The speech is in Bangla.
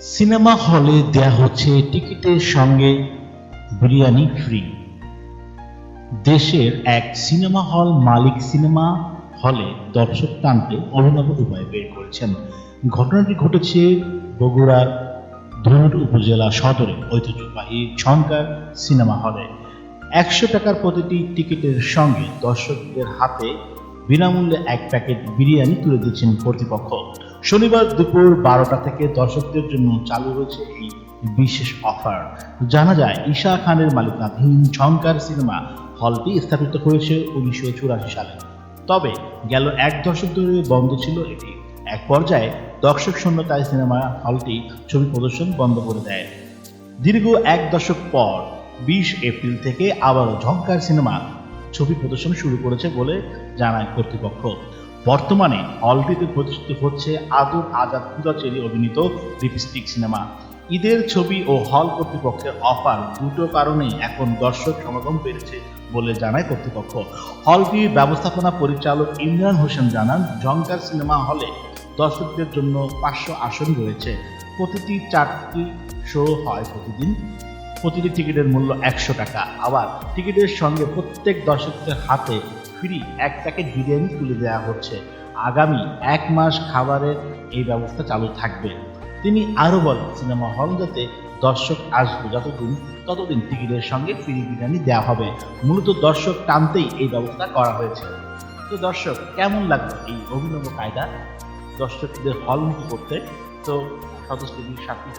সিনেমা হলে দেয়া হচ্ছে টিকিটের সঙ্গে বিরিয়ানি ফ্রি দেশের এক সিনেমা হল মালিক সিনেমা হলে দর্শক টানতে অভিনব উপায় বের করেছেন। ঘটনাটি ঘটেছে বগুড়ার ধনুট উপজেলা সদরে। ঐতিহ্যবাহী ঝঙ্কার সিনেমা হলে একশো টাকার প্রতিটি টিকিটের সঙ্গে দর্শকদের হাতে বিনামূল্যে এক প্যাকেট বিরিয়ানি তুলে দিচ্ছেন কর্তৃপক্ষ। শনিবার দুপুর বারোটা থেকে দর্শকদের জন্য চালু হয়েছে এই বিশেষ অফার। জানা যায়, ঈশা খানের মালিকানাধীন ঝঙ্কার সিনেমা হলটি স্থাপিত হয়েছে উনিশশো চুরাশি সালে। তবে গেল এক দশক ধরে বন্ধ ছিল এটি। এক পর্যায়ে দর্শক শূন্যতায় সিনেমা হলটি ছবি প্রদর্শন বন্ধ করে দেয়। দীর্ঘ এক দশক পর বিশ এপ্রিল থেকে আবারও ঝঙ্কার সিনেমা ছবি প্রদর্শন শুরু করেছে বলে জানায় কর্তৃপক্ষ। বর্তমানে হলটিতে প্রদর্শিত হচ্ছে আদর আজাদ পূজাচেরি অভিনীত লিপস্টিক সিনেমা। ঈদের ছবি ও হল কর্তৃপক্ষের অফার দুটো কারণেই এখন দর্শক সমাগম বেড়েছে বলে জানায় কর্তৃপক্ষ। হলটির ব্যবস্থাপনা পরিচালক ইমরান হোসেন জানান ঝঙ্কার সিনেমা হলে দর্শকদের জন্য পাঁচশো আসন রয়েছে। প্রতিটি চারটি শো হয় প্রতিদিন। প্রতিটি টিকিটের মূল্য একশো টাকা। আবার টিকিটের সঙ্গে প্রত্যেক দর্শকদের হাতে ফ্রি এক প্যাকেট বিরিয়ানি তুলে দেওয়া হচ্ছে। আগামী এক মাস খাবারের এই ব্যবস্থা চালু থাকবে। তিনি আরও বলেন, সিনেমা হল যাতে দর্শক আসবে, যতদিন ততদিন টিকিটের সঙ্গে ফ্রি বিরিয়ানি দেওয়া হবে। মূলত দর্শক টানতেই এই ব্যবস্থা করা হয়েছে। তো দর্শক, কেমন লাগবে এই অভিনব কায়দা? দর্শকদের হলমুখী করতে। তো সদস্য সাথী